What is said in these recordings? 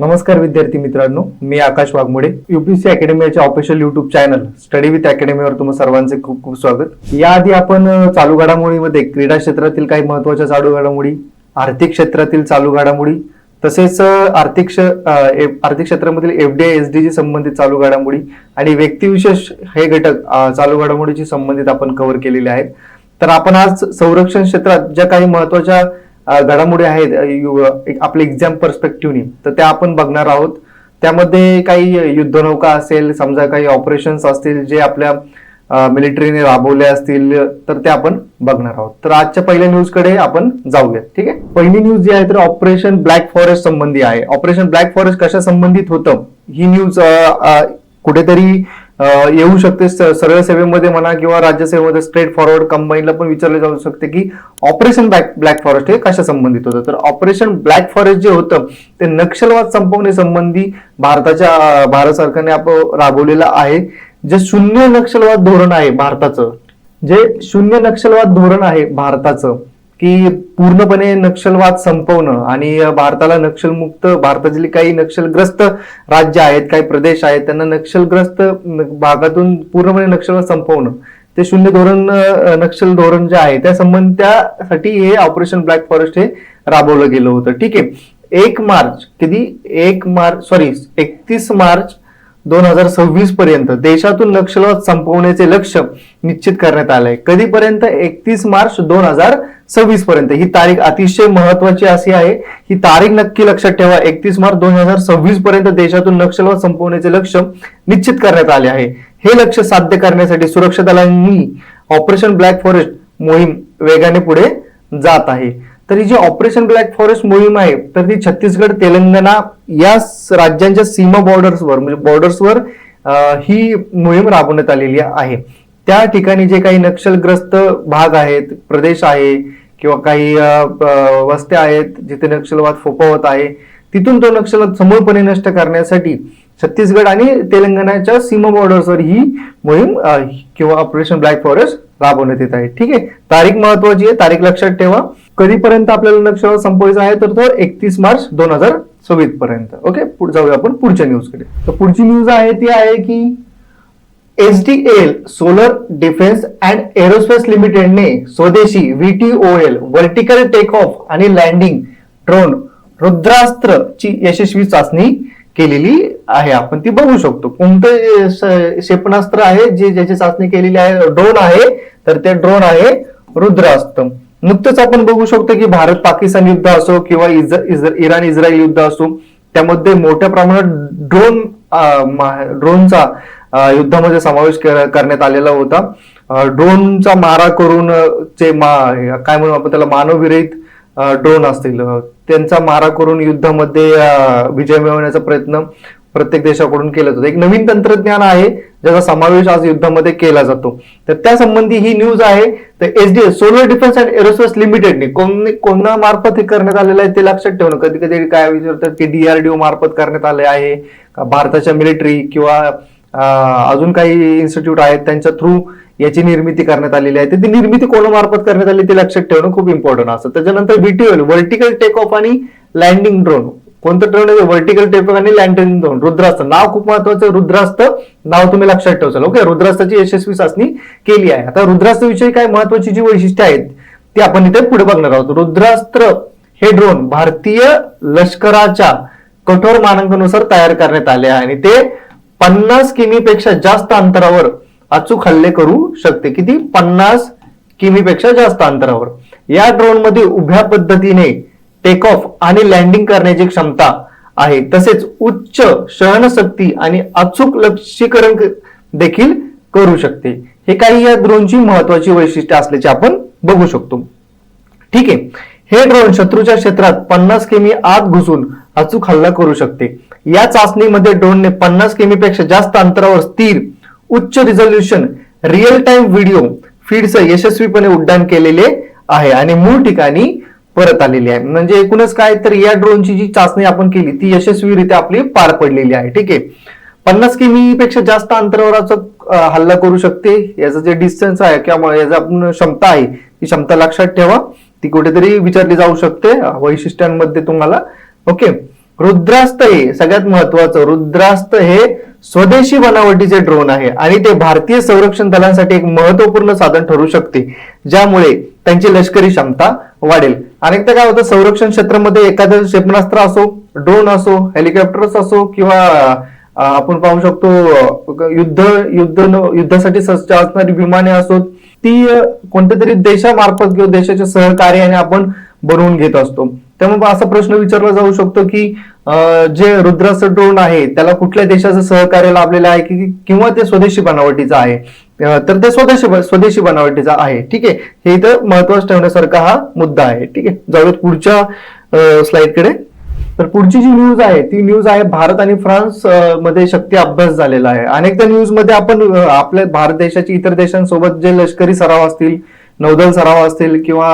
नमस्कार विद्यार्थी मित्रांनो मी Akash Waghmode. UPC अकॅडमीच्या official YouTube channel study with अकॅडमीवर तुम्हा सर्वांचे खूप खूप स्वागत. याआधी आपण चालू घडामोडीमध्ये क्रीडा क्षेत्रातील काही महत्त्वाच्या चालू घडामोडी आर्थिक क्षेत्रातील चालू घडामोडी तसेच आर्थिक क्ष- आर्थिक क्षेत्रामधील एफडीआय एसडीजी संबंधित चालू घडामोडी आणि व्यक्तिविशेष हे घटक चालू घडामोडीशी संबंधित आपण कव्हर केलेले आहेत. तर आपण आज संरक्षण क्षेत्रात ज्या काही महत्त्वाच्या घडामोडी आहेत एक आपले एक्झाम पर्स्पेक्टिव्हनी तर त्या आपण बघणार आहोत. त्यामध्ये काही युद्धनौका असेल समजा काही ऑपरेशन्स असतील जे आपल्या मिलिटरीने राबवले असतील तर ते आपण बघणार आहोत. तर आजच्या पहिल्या न्यूजकडे आपण जाऊया ठीक आहे? पहिली न्यूज जी आहे तर ऑपरेशन ब्लॅक फॉरेस्ट संबंधी आहे. ऑपरेशन ब्लॅक फॉरेस्ट कशा संबंधित होतं? ही न्यूज कुठेतरी येऊ शकते स- सरळ सेवेमध्ये म्हणा किंवा राज्यसेवेमध्ये स्ट्रेट फॉरवर्ड कंबाईनला पण विचारले जाऊ शकते की ऑपरेशन ब्लॅक ब्लॅक फॉरेस्ट हे कशा संबंधित होतं? तर ऑपरेशन ब्लॅक फॉरेस्ट जे होतं ते नक्षलवाद संपवण्यासंबंधी भारताच्या भारत सरकारने आपण राबवलेलं आहे. जे शून्य नक्षलवाद धोरण आहे भारताचं जे शून्य नक्षलवाद धोरण आहे भारताचं की पूर्णपणे नक्षलवाद संपवणं आणि भारताला नक्षलमुक्त भारतातील काही नक्षलग्रस्त राज्य आहेत काही प्रदेश आहेत त्यांना नक्षलग्रस्त भागातून पूर्णपणे नक्षलवाद संपवणं. ते शून्य धोरण नक्षल धोरण जे आहे त्या संबंध त्यासाठी हे ऑपरेशन ब्लॅक फॉरेस्ट हे राबवलं गेलं होतं. ठीक आहे. एक मार्च किती? एक मार्च सॉरी एकतीस मार्च दोन हजार सव्वीस पर्यंत देशातून नक्षलवाद संपवण्याचे लक्ष्य निश्चित करण्यात आलंय. कधीपर्यंत? एकतीस मार्च दोन हजार सव्वीस पर्यंत. ही तारीख अतिशय महत्वाची अशी आहे. ही तारीख नक्की लक्षात ठेवा. एकतीस मार्च दोन हजार सव्वीस पर्यंत देशातून नक्षलवाद संपवण्याचे लक्ष्य निश्चित करण्यात आले आहे. हे लक्ष साध्य करण्यासाठी सुरक्षा दलांनी ऑपरेशन ब्लॅक फॉरेस्ट मोहीम वेगाने पुढे जात आहे. तर ही जी ऑपरेशन ब्लॅक फॉरेस्ट मोहीम आहे तर ती छत्तीसगड तेलंगणा या राज्यांच्या सीमा बॉर्डर्सवर म्हणजे बॉर्डर्सवर ही मोहीम राबवण्यात आलेली आहे. त्या ठिकाणी जे काही नक्षलग्रस्त भाग आहेत प्रदेश आहे किंवा काही वस्त्या आहेत जिथे नक्षलवाद फोफावत आहे तिथून तो नक्षलवाद समूळपणे नष्ट करण्यासाठी छत्तीसगड आणि तेलंगणाच्या सीमा बॉर्डर्सवर ही मोहीम किंवा ऑपरेशन ब्लॅक फॉरेस्ट राबवण्यात येत आहे. ठीक आहे? तारीख महत्वाची आहे तारीख लक्षात ठेवा. कधीपर्यंत आपल्याला लक्ष संपवायचा आहे? तर तो एकतीस मार्च दोन हजार सव्वीस पर्यंत ओके जाऊया आपण पुढच्या न्यूजकडे तर पुढची न्यूज आहे ती आहे की S D L solar defence and aerospace लिमिटेडने स्वदेशी व्हीटीओएल व्हर्टिकल टेक ऑफ आणि लँडिंग ड्रोन रुद्रास्त्र ची यशस्वी चाचणी केलेली आहे. आपण ती बघू शकतो. कोणतं क्षेपणास्त्र आहे जे ज्याची चाचणी केलेली आहे? ड्रोन आहे. तर ते ड्रोन आहे रुद्रास्त्र. नुकतंच आपण बघू शकतो की भारत पाकिस्तान युद्ध असो किंवा इराण इस्रायल युद्ध असो त्यामध्ये मोठ्या प्रमाणात ड्रोन ड्रोनचा युद्धामध्ये समावेश करण्यात आलेला होता. ड्रोनचा मारा करून जे चे मा काय म्हणू आपण त्याला मानवविरहित ड्रोन असतील. त्यांचा मारा करून युद्धामध्ये विजय मिळवण्याचा प्रयत्न प्रत्येक देशाकडून केलं जातं. एक नवीन तंत्रज्ञान आहे ज्याचा समावेश आज युद्धामध्ये केला जातो. तर त्या संबंधी ही न्यूज आहे तर SDS solar defence and aerospace लिमिटेडने कोण कोणा मार्फत हे करण्यात आलेलं आहे ते लक्षात ठेवणं. कधी कधी काय विचारतात की डीआरडीओ मार्फत करण्यात आले आहे का भारताच्या मिलिटरी किंवा अजून काही इन्स्टिट्यूट आहेत त्यांच्या थ्रू याची निर्मिती करण्यात आलेली आहे. तर ती निर्मिती कोणामार्फत करण्यात आली ते लक्षात ठेवणं खूप इम्पॉर्टंट असतं. त्याच्यानंतर बीटीओएल व्हर्टिकल टेक ऑफ आणि लँडिंग ड्रोन कोणतं ड्रोन व्हर्टिकल टेप आणि लँडिंग दोन. रुद्रास्त्र. नाव खूप महत्वाचं. रुद्रास्त रुद्रास्त्र नाव तुम्ही लक्षात ठेवचाल ओके रुद्रास्त्राची यशस्वी चाचणी केली आहे. आता रुद्रास्त्रविषयी काय महत्वाची जी वैशिष्ट्ये आहेत ती आपण इथे पुढे बघणार आहोत. रुद्रास्त्र हे ड्रोन भारतीय लष्कराच्या कठोर मानांकनुसार तयार करण्यात आले आहे. आणि ते पन्नास किमीपेक्षा जास्त अंतरावर अचूक हल्ले करू शकते. किती? पन्नास किमीपेक्षा जास्त अंतरावर. या ड्रोनमध्ये उभ्या पद्धतीने टेक ऑफ आणि लँडिंग करण्याची क्षमता आहे. तसेच उच्च सहनशक्ती आणि अचूक लक्षीकरण देखील करू शकते. हे काही या ड्रोनची महत्वाची वैशिष्ट्ये असल्याचे आपण बघू शकतो. ठीक आहे. हे ड्रोन शत्रूच्या क्षेत्रात पन्नास किमी आत घुसून अचूक हल्ला करू शकते. या चाचणीमध्ये ड्रोनने पन्नास किमीपेक्षा जास्त अंतरावर स्थिर उच्च रिझोल्युशन रिअल टाइम व्हिडिओ फीडचं यशस्वीपणे उड्डाण केलेले आहे. आणि मूळ ठिकाणी परत आलेली आहे. म्हणजे एकूणच काय तर या ड्रोनची जी चाचणी आपण केली ती यशस्वीरित्या आपली पार पडलेली आहे. ठीक आहे? पन्नास किमी पेक्षा जास्त अंतरावर हल्ला करू शकते. याचं जे डिस्टन्स आहे किंवा याचा आपण क्षमता आहे ती क्षमता लक्षात ठेवा. ती कुठेतरी विचारली जाऊ शकते. वैशिष्ट्यांमध्ये तुम्हाला. ओके? रुद्रास्त्र हे सगळ्यात महत्वाचं रुद्रास्त्र हे स्वदेशी बनावटीचे ड्रोन आहे आणि ते भारतीय संरक्षण दलांसाठी एक महत्त्वपूर्ण साधन ठरू शकते ज्यामुळे त्यांची लष्करी क्षमता वाढेल. अनेकदा काय होतं संरक्षण क्षेत्रामध्ये एखादं क्षेपणास्त्र असो ड्रोन असो हेलिकॉप्टर्स असो किंवा आपण पाहू शकतो युद्ध युद्ध युद्धासाठी सज्ज असणारी विमाने असोत ती कोणत्या तरी देशामार्फत किंवा देशाच्या सहकार्याने आपण बनवून घेत असतो. त्यामुळे असा प्रश्न विचारला जाऊ शकतो की जे रुद्रास्त्र ड्रोन आहे त्याला कुठल्या देशाचं सहकार्य लाभलेलं आहे की किंवा ते स्वदेशी बनावटीचं आहे? तर ते स्वदेशी स्वदेशी बनावटीचा आहे. ठीक आहे? हे इथं महत्वाचं ठेवण्यासारखा हा मुद्दा आहे. ठीक आहे? जाऊयात पुढच्या स्लाइडकडे तर पुढची जी न्यूज आहे ती न्यूज आहे भारत आणि फ्रान्समध्ये शक्ती अभ्यास झालेला आहे. अनेकदा न्यूजमध्ये आपण आपल्या भारत देशाची इतर देशांसोबत जे लष्करी सराव असतील नौदल सराव असतील किंवा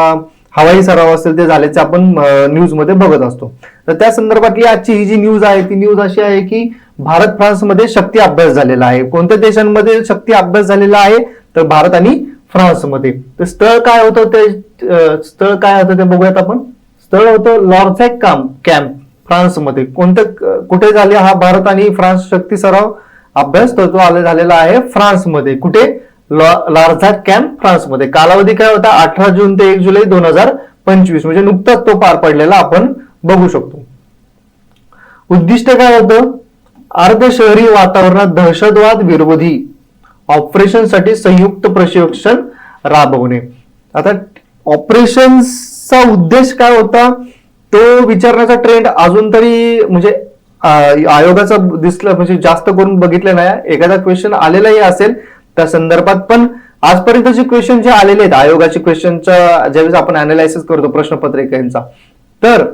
हवाई सराव असेल ते झाल्याचे आपण न्यूजमध्ये बघत असतो. तर त्या संदर्भातली आजची ही जी न्यूज आहे ती न्यूज अशी आहे की भारत फ्रान्समध्ये शक्ती अभ्यास झालेला आहे. कोणत्या देशांमध्ये शक्ती अभ्यास झालेला आहे? तर भारत आणि फ्रान्समध्ये. तर स्थळ काय होतं ते स्थळ काय होतं ते बघूयात आपण. स्थळ होतं लॉर्झॅक काम कॅम्प फ्रान्समध्ये. कोणतं कुठे झाले हा भारत आणि फ्रान्स शक्ती सराव? अभ्यास तर तो आले झालेला आहे फ्रान्समध्ये. कुठे? लॉर्झॅक कॅम्प फ्रान्समध्ये. कालावधी काय होता? अठरा जून ते एक जुलै दोन हजार पंचवीस. म्हणजे नुकताच तो पार पडलेला आपण बघू शकतो. उद्दिष्ट काय होतं? अर्ध शहरी वातावरणात दहशतवाद विरोधी ऑपरेशनसाठी संयुक्त प्रशिक्षण राबवणे. आता ऑपरेशनचा उद्देश काय होता? तो विचारण्याचा ट्रेंड अजून तरी म्हणजे आयोगाचा दिसलं म्हणजे जास्त करून बघितलं नाही. एखादा क्वेश्चन आलेलाही असेल त्या संदर्भात पण आजपर्यंतचे क्वेश्चन जे आलेले आहेत आयोगाचे क्वेश्चनच्या ज्यावेळेस आपण अनालायसिस करतो प्रश्नपत्रिकांचा. तर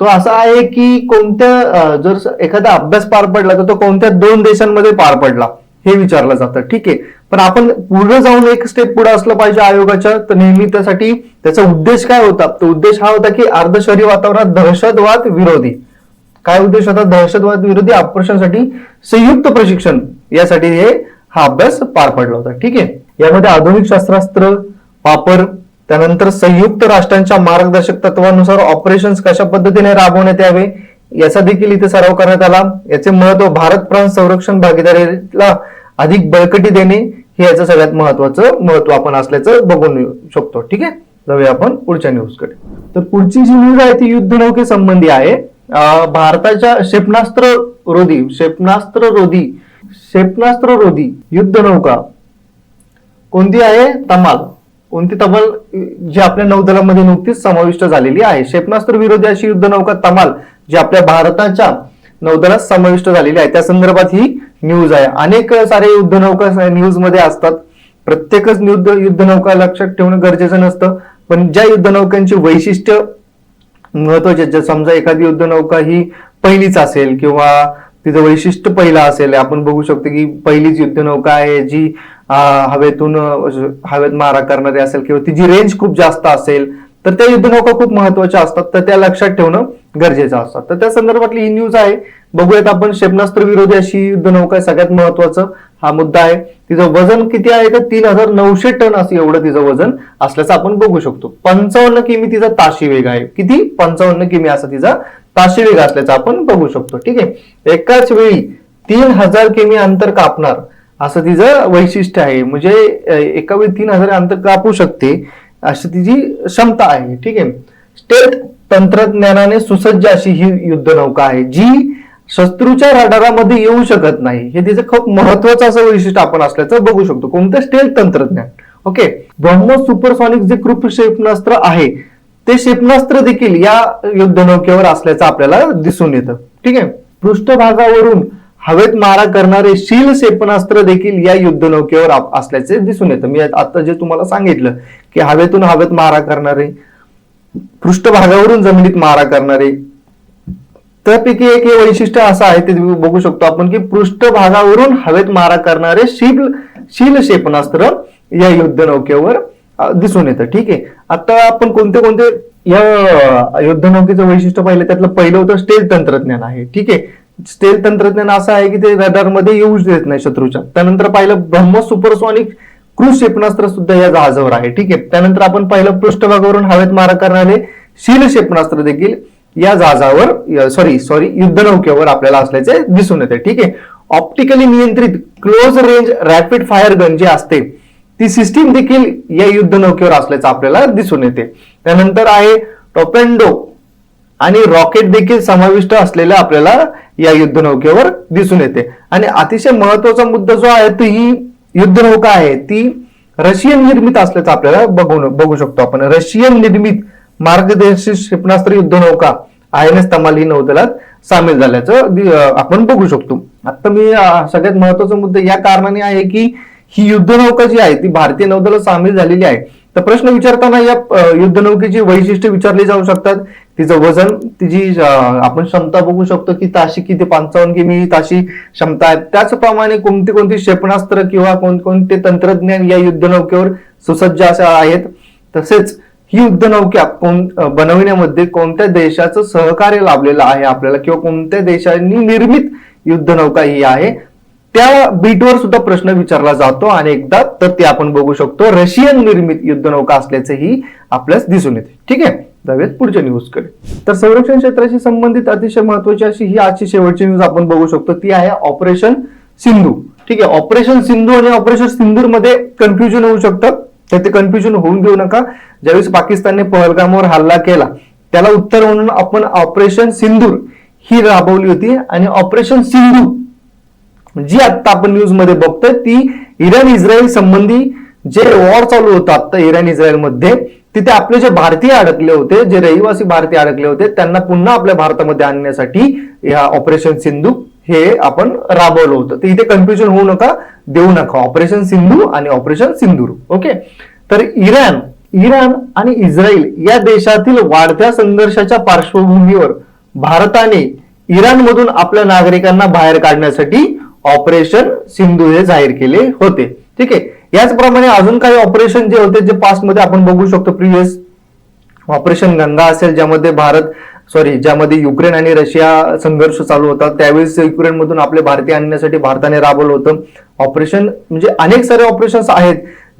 तो असा आहे की कोणत्या जर एखादा अभ्यास पार पडला तर तो कोणत्या दोन देशांमध्ये पार पडला हे विचारलं जातं. ठीक आहे. पण आपण पुढे जाऊन एक स्टेप पुढे असलं पाहिजे आयोगाच्या तर नेहमी त्यासाठी त्याचा उद्देश काय होता? तो उद्देश हा होता की अर्धशहरी वातावरणात दहशतवाद विरोधी. काय उद्देश होता? दहशतवाद विरोधी ऑपरेशनसाठी संयुक्त प्रशिक्षण यासाठी हे हा अभ्यास पार पडला होता. ठीक आहे. यामध्ये आधुनिक शस्त्रास्त्र वापर त्यानंतर संयुक्त राष्ट्रांच्या मार्गदर्शक तत्वानुसार ऑपरेशन्स कशा पद्धतीने राबवण्यात यावे याचा देखील इथे सराव करण्यात आला. याचे महत्त्व भारत फ्रान्स संरक्षण भागीदारीला अधिक बळकटी देणे हे याचं सगळ्यात महत्वाचं महत्त्व आपण असल्याचं बघून येऊ शकतो. ठीक आहे? जाऊया आपण पुढच्या न्यूजकडे तर पुढची जी न्यूज आहे ती युद्धनौके संबंधी आहे. भारताच्या क्षेपणास्त्र रोधी क्षेपणास्त्र रोधी क्षेपणास्त्र रोधी युद्धनौका कोणती आहे? तमाल. कोणती तमाल जी आपल्या नौदलामध्ये नुकतीच समाविष्ट झालेली आहे? क्षेपणास्त्र विरोधी अशी युद्धनौका तमाल जी आपल्या भारताच्या नौदलात समाविष्ट झालेली आहे. त्या संदर्भात ही न्यूज आहे. अनेक सारे युद्धनौका न्यूजमध्ये असतात. प्रत्येकच युद्ध युद्धनौका लक्षात ठेवणं गरजेचं नसतं. पण ज्या युद्धनौकांची वैशिष्ट्य महत्त्वाचे जर समजा एखादी युद्धनौका ही पहिलीच असेल किंवा तिचं वैशिष्ट्य पहिला असेल आपण बघू शकतो की पहिलीच युद्धनौका आहे जी हवेतून हवेत मारा करणारी असेल किंवा तिची रेंज खूप जास्त असेल तर त्या युद्धनौका खूप महत्त्वाच्या असतात. तर त्या लक्षात ठेवणं गरजेचं असतात तर त्या संदर्भातली ही न्यूज आहे. बघूयात आपण क्षेपणास्त्र विरोधी अशी युद्धनौका आहे सगळ्यात महत्वाचं हा मुद्दा आहे. तिचं वजन किती आहे? तर तीन हजार नऊशे टन असं एवढं तिचं वजन असल्याचं आपण बघू शकतो. पंचावन्न किमी तिचा ताशी वेग आहे. किती? पंचावन्न किमी असा तिचा ताशी वेग असल्याचं आपण बघू शकतो. ठीक आहे? एकाच वेळी तीन हजार किमी अंतर कापणार असं तिचं वैशिष्ट्य आहे. म्हणजे एका वेळी तीन हजार अंतर कापू शकते अशी तिची क्षमता आहे. ठीक आहे? स्टेट तंत्रज्ञानाने सुसज्ज अशी ही युद्धनौका आहे जी शत्रूच्या रडारामध्ये येऊ शकत नाही. हे तिचं खूप महत्वाचं असं वैशिष्ट्य आपण असल्याचं बघू शकतो. कोणतं? स्टेल तंत्रज्ञान. ओके? ब्रह्मो सुपरसॉनिक जे कृप क्षेपणास्त्र आहे ते क्षेपणास्त्र देखील या युद्धनौकेवर असल्याचं आपल्याला दिसून येतं. ठीक आहे? पृष्ठभागावरून हवेत मारा करणारे शील क्षेपणास्त्र देखील या युद्धनौकेवर असल्याचे दिसून येतं. मी आता जे तुम्हाला सांगितलं की हवेतून हवेत मारा करणारे पृष्ठभागावरून जमिनीत मारा करणारे त्यापैकी एक हे वैशिष्ट्य असं आहे ते बघू शकतो आपण की पृष्ठभागावरून हवेत मारा करणारे शील शील क्षेपणास्त्र या युद्धनौकेवर नौकेवर दिसून येतं. ठीक आहे? आता आपण कोणते कोणते या युद्ध युद्धनौकेचं वैशिष्ट्य पाहिलं त्यातलं पहिलं होतं स्टेल तंत्रज्ञान आहे. ठीक आहे? स्टेल तंत्रज्ञान असं आहे की ते रडारमध्ये येऊच देत नाही शत्रूच्या. त्यानंतर पाहिलं ब्रह्मोस सुपरसॉनिक क्रूज क्षेपणास्त्र सुद्धा या जहाजावर आहे. ठीक आहे. त्यानंतर आपण पाहिलं पृष्ठभागावरून हवेत मारा करणारे शील क्षेपणास्त्र देखील या जहाजावर सॉरी सॉरी युद्धनौकेवर आपल्याला असल्याचे दिसून येते. ठीक आहे. ऑप्टिकली नियंत्रित close range rapid fire gun जी असते ती सिस्टीम देखील या युद्धनौकेवर असल्याचं आपल्याला दिसून येते. त्यानंतर आहे टोपेंडो आणि रॉकेट देखील समाविष्ट असलेल्या आपल्याला या युद्धनौकेवर दिसून येते. आणि अतिशय महत्त्वाचा मुद्दा जो आहे तो ही युद्धनौका आहे. ती रशियन निर्मित असल्याचं आपल्याला बघून बघू शकतो आपण. रशियन निर्मित मार्गदर्शित क्षेपणास्त्र युद्धनौका आय एन एस तमाल ही नौदलात सामील झाल्याचं आपण बघू शकतो. आता मी सगळ्यात महत्त्वाचा मुद्दा या कारणाने आहे की ही युद्धनौका जी आहे ती भारतीय नौदलात सामील झालेली आहे. तर प्रश्न विचारताना या युद्धनौकेची वैशिष्ट्ये विचारली जाऊ शकतात. तिचं वजन तिची आपण क्षमता बघू शकतो की ताशी किती पंचावन्न किमी ताशी क्षमता आहे. त्याचप्रमाणे कोणती कोणती क्षेपणास्त्र किंवा कोणकोणते तंत्रज्ञान या युद्धनौकेवर सुसज्ज असे आहेत? तसेच ही युद्धनौक्या कोण बनविण्यामध्ये कोणत्या देशाचं सहकार्य लाभलेलं आहे आपल्याला किंवा कोणत्या देशांनी निर्मित युद्धनौका ही आहे? त्या बीटवर सुद्धा प्रश्न विचारला जातो आणि एकदा तर ते आपण बघू शकतो रशियन निर्मित युद्धनौका असल्याचंही आपल्यास दिसून येते. ठीक आहे? जाऊयात पुढच्या न्यूजकडे तर संरक्षण क्षेत्राशी संबंधित अतिशय महत्वाची अशी ही आजची शेवटची न्यूज आपण बघू शकतो. ती आहे ऑपरेशन सिंधू. ठीक आहे ऑपरेशन सिंधू आणि ऑपरेशन सिंधूरमध्ये कन्फ्युजन होऊ शकतं. तर ते कन्फ्युजन होऊन देऊ नका. ज्यावेळेस पाकिस्तानने पहलगामवर हल्ला केला त्याला उत्तर म्हणून आपण ऑपरेशन सिंधूर ही राबवली होती. आणि ऑपरेशन सिंधू जी आता आपण न्यूजमध्ये बघतोय ती इराण इस्रायल संबंधी जे वॉर चालू होतं आता इराण इस्रायलमध्ये तिथे आपले जे भारतीय अडकले होते जे रहिवासी भारतीय अडकले होते त्यांना पुन्हा आपल्या भारतामध्ये आणण्यासाठी या ऑपरेशन सिंधू हे आपण राबवलं होतं. तर इथे कन्फ्युजन होऊ नका देऊ नका. ऑपरेशन सिंधू आणि ऑपरेशन सिंदूर ओके? तर इराण इराण आणि इस्रायल या देशातील वाढत्या संघर्षाच्या पार्श्वभूमीवर भारताने इराणमधून आपल्या नागरिकांना बाहेर काढण्यासाठी ऑपरेशन सिंधू हे जाहीर केले होते. ठीक आहे? याचप्रमाणे अजून काही ऑपरेशन जे होते जे पास्टमध्ये आपण बघू शकतो प्रिव्हियस ऑपरेशन गंगा असेल ज्यामध्ये भारत सॉरी ज्यामध्ये युक्रेन आणि रशिया संघर्ष चालू होता. त्यावेळेस युक्रेन मधून आपले भारतीय आणण्यासाठी भारताने राबवलं होतं. ऑपरेशन म्हणजे अनेक सारे ऑपरेशन्स आहेत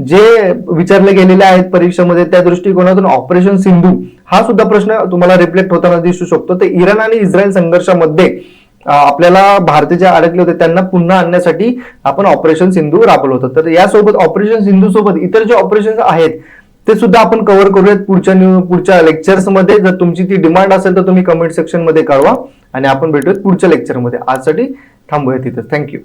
जे विचारले गेलेले आहेत परीक्षेमध्ये. त्या दृष्टिकोनातून ऑपरेशन सिंधू हा सुद्धा प्रश्न तुम्हाला रिफ्लेक्ट होताना दिसू शकतो. तर इराण आणि इस्रायल संघर्षामध्ये आपल्याला भारतीय जे अडकले होते त्यांना पुन्हा आणण्यासाठी आपण ऑपरेशन सिंधू राबवलं होतं. तर यासोबत ऑपरेशन सिंधू सोबत इतर जे ऑपरेशन आहेत ते सुद्धा आपण कव्हर करूयात पुढच्या न्यू पुढच्या लेक्चर्समध्ये. जर तुमची ती डिमांड असेल तर तुम्ही कमेंट सेक्शनमध्ये कळवा आणि आपण भेटूयात पुढच्या लेक्चरमध्ये आजसाठी थांबूया तिथं थँक्यू